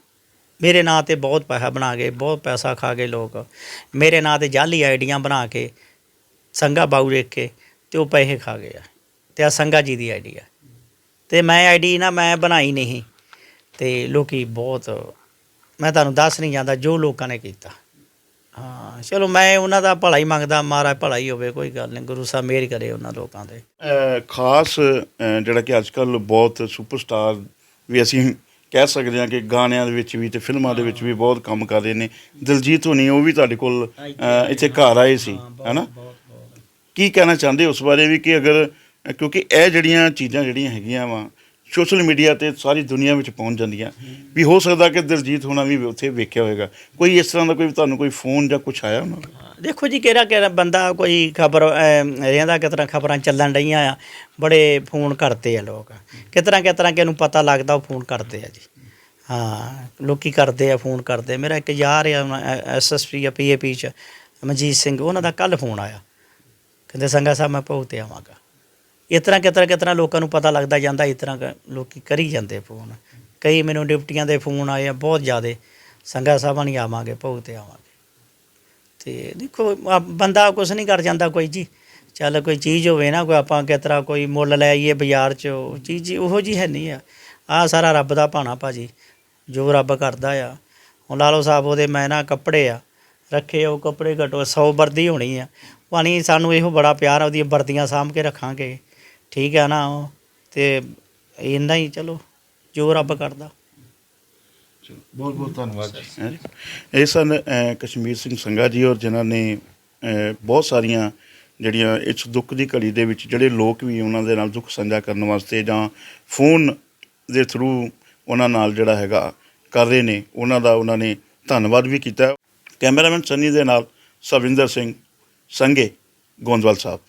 ਮੇਰੇ ਨਾਂ ਤੇ ਬਹੁਤ ਪੈਸਾ ਬਣਾ ਗਏ ਬਹੁਤ ਪੈਸਾ ਖਾ ਗਏ ਲੋਕ। ਮੇਰੇ ਨਾਂ ਤੇ ਜਾਲੀ ਆਈਡੀਆਂ ਬਣਾ ਕੇ ਸੰਗਾ ਬਾਊ ਦੇਖ ਕੇ ਤੇ ਉਹ ਪੈਸੇ ਖਾ ਗਏ ਆ। ਤੇ ਆ ਸੰਗਾ ਜੀ ਦੀ ਆਈਡੀ ਆ। ਤੇ ਮੈਂ ਆਈਡੀ ਨਾ ਮੈਂ ਬਣਾਈ ਨਹੀਂ ਤੇ ਲੋਕੀ ਬਹੁਤ ਮੈਂ ਤੁਹਾਨੂੰ ਦੱਸ ਨਹੀਂ ਜਾਂਦਾ ਜੋ ਲੋਕਾਂ ਨੇ ਕੀਤਾ। ਹਾਂ ਚਲੋ ਮੈਂ ਉਹਨਾਂ ਦਾ ਭਲਾ ਹੀ ਮੰਗਦਾ ਮਾਰਾ ਭਲਾ ਹੀ ਹੋਵੇ ਕੋਈ ਗੱਲ ਨਹੀਂ ਗੁਰੂ ਸਾਹਿਬ ਮਿਹਰ ਕਰੇ ਉਹਨਾਂ ਲੋਕਾਂ ਤੇ ਅਹ ਖਾਸ ਜਿਹੜਾ ਕਿ ਅੱਜ ਕੱਲ ਬਹੁਤ ਸੁਪਰਸਟਾਰ ਵੀ ਅਸੀਂ ਕਹਿ ਸਕਦੇ ਹਾਂ ਕਿ ਗਾਣਿਆਂ ਦੇ ਵਿੱਚ ਵੀ ਤੇ ਫਿਲਮਾਂ ਦੇ ਵਿੱਚ ਵੀ ਬਹੁਤ ਕੰਮ ਕਰ ਰਹੇ ਨੇ। ਦਿਲਜੀਤ ਹੋਣੀ ਉਹ ਵੀ ਤੁਹਾਡੇ ਕੋਲ ਇੱਥੇ ਘਰ ਆਏ ਸੀ ਹੈਨਾ ਕੀ ਕਹਿਣਾ ਚਾਹੁੰਦੇ ਉਸ ਬਾਰੇ ਵੀ ਕਿ ਅਗਰ, ਕਿਉਂਕਿ ਇਹ ਜਿਹੜੀਆਂ ਚੀਜ਼ਾਂ ਜਿਹੜੀਆਂ ਹੈਗੀਆਂ ਵਾ ਸੋਸ਼ਲ ਮੀਡੀਆ ਤੇ ਸਾਰੀ ਦੁਨੀਆ ਵਿੱਚ ਪਹੁੰਚ ਜਾਂਦੀਆਂ। ਵੀ ਹੋ ਸਕਦਾ ਕਿ ਦਿਲਜੀਤ ਹੋਣਾ ਵੀ ਉੱਥੇ ਵੇਖਿਆ ਹੋਵੇਗਾ ਕੋਈ ਇਸ ਤਰ੍ਹਾਂ ਦਾ ਕੋਈ ਤੁਹਾਨੂੰ ਕੋਈ ਫੋਨ ਜਾਂ ਕੁਝ ਆਇਆ ਉਹਨਾਂ ਦਾ? ਦੇਖੋ ਜੀ, ਕਿਹੜਾ ਕਿਹੜਾ ਬੰਦਾ ਕੋਈ ਖਬਰ ਰਹਿੰਦਾ ਕਿਸ ਤਰ੍ਹਾਂ ਖਬਰਾਂ ਚੱਲਣ ਰਹੀਆਂ ਆ, ਬੜੇ ਫੋਨ ਕਰਦੇ ਆ ਲੋਕ। ਕਿਸ ਤਰ੍ਹਾਂ ਕਿਸ ਤਰ੍ਹਾਂ ਕਿ ਇਹਨੂੰ ਪਤਾ ਲੱਗਦਾ ਉਹ ਫੋਨ ਕਰਦੇ ਆ ਜੀ। ਹਾਂ, ਲੋਕੀ ਕਰਦੇ ਆ ਫੋਨ ਕਰਦੇ ਮੇਰਾ ਇੱਕ ਯਾਰ ਆ ਐਸਐਸਪੀ ਆ ਪੀਏਪੀ ਚ, ਮਨਜੀਤ ਸਿੰਘ, ਉਹਨਾਂ ਦਾ ਕੱਲ ਫੋਨ ਆਇਆ। ਕਹਿੰਦੇ ਸੰਗਾ ਸਾਹਿਬ, ਮੈਂ ਭੋਗ ਤੇ ਆਵਾਂਗਾ। ਇਸ ਤਰ੍ਹਾਂ ਕਿਸ ਤਰ੍ਹਾਂ ਕਿਸ ਤਰ੍ਹਾਂ ਲੋਕਾਂ ਨੂੰ ਪਤਾ ਲੱਗਦਾ ਜਾਂਦਾ, ਇਸ ਤਰ੍ਹਾਂ ਕ- ਲੋਕੀ ਕਰੀ ਜਾਂਦੇ ਫੋਨ। ਕਈ ਮੈਨੂੰ ਡਿਪਟੀਆਂ ਦੇ ਫੋਨ ਆਏ ਆ, ਬਹੁਤ ਜ਼ਿਆਦੇ। ਸੰਗਾ ਸਾਹਿਬਾਂ ਨਹੀਂ ਆਵਾਂਗੇ ਭੋਗ ਤੇ ਆਵਾਂਗੇ। ਤੇ ਦੇਖੋ ਬੰਦਾ ਕੁਛ ਨਹੀਂ ਕਰ ਜਾਂਦਾ ਕੋਈ ਜੀ। ਚੱਲ ਕੋਈ ਚੀਜ਼ ਹੋਵੇ ਨਾ, ਕੋਈ ਆਪਾਂ ਕਿਸ ਤਰ੍ਹਾਂ ਕੋਈ ਮੁੱਲ ਲੈ ਆਈਏ ਬਾਜ਼ਾਰ 'ਚ ਚੀਜ਼ ਉਹੋ ਜੀ ਹੈ ਨਹੀਂ ਆ। ਆ ਸਾਰਾ ਰੱਬ ਦਾ ਭਾਣਾ ਭਾਜੀ, ਜੋ ਰੱਬ ਕਰਦਾ ਆ। ਹੁਣ ਲਾ ਲਓ ਸਾਹਿਬ, ਉਹਦੇ ਮੈਂ ਨਾ ਕੱਪੜੇ ਆ ਰੱਖੇ ਉਹ ਕੱਪੜੇ ਘਟੋ 100 ਵਰਦੀ ਹੋਣੀ ਆ। ਪਾਣੀ ਸਾਨੂੰ ਇਹੋ ਬੜਾ ਪਿਆਰ ਆ ਉਹਦੀਆਂ ਵਰਦੀਆਂ ਸਾਂਭ ਕੇ ਰੱਖਾਂਗੇ। ਠੀਕ ਆ ਨਾ ਉਹ? ਤੇ ਇੰਨਾ ਹੀ ਚਲੋ ਜੋ ਰੱਬ ਕਰਦਾ। ਬਹੁਤ ਬਹੁਤ ਧੰਨਵਾਦ ਜੀ। ਇਹ ਸਨ ਕਸ਼ਮੀਰ ਸਿੰਘ ਸੰਘਾ ਜੀ ਔਰ ਜਿਨ੍ਹਾਂ ਨੇ ਬਹੁਤ ਸਾਰੀਆਂ ਜਿਹੜੀਆਂ ਇਸ ਦੁੱਖ ਦੀ ਘੜੀ ਦੇ ਵਿੱਚ ਜਿਹੜੇ ਲੋਕ ਵੀ ਉਹਨਾਂ ਦੇ ਨਾਲ ਦੁੱਖ ਸਾਂਝਾ ਕਰਨ ਵਾਸਤੇ ਜਾਂ ਫੋਨ ਦੇ ਥਰੂ ਉਹਨਾਂ ਨਾਲ ਜਿਹੜਾ ਹੈਗਾ ਕਰ ਰਹੇ ਨੇ ਉਹਨਾਂ ਦਾ ਉਹਨਾਂ ਨੇ ਧੰਨਵਾਦ ਵੀ ਕੀਤਾ। ਕੈਮਰਾਮੈਨ ਸੰਨੀ ਦੇ ਨਾਲ ਸਵਿੰਦਰ ਸਿੰਘ ਸੰਘੇ ਗੋਂਦਵਾਲ ਸਾਹਿਬ।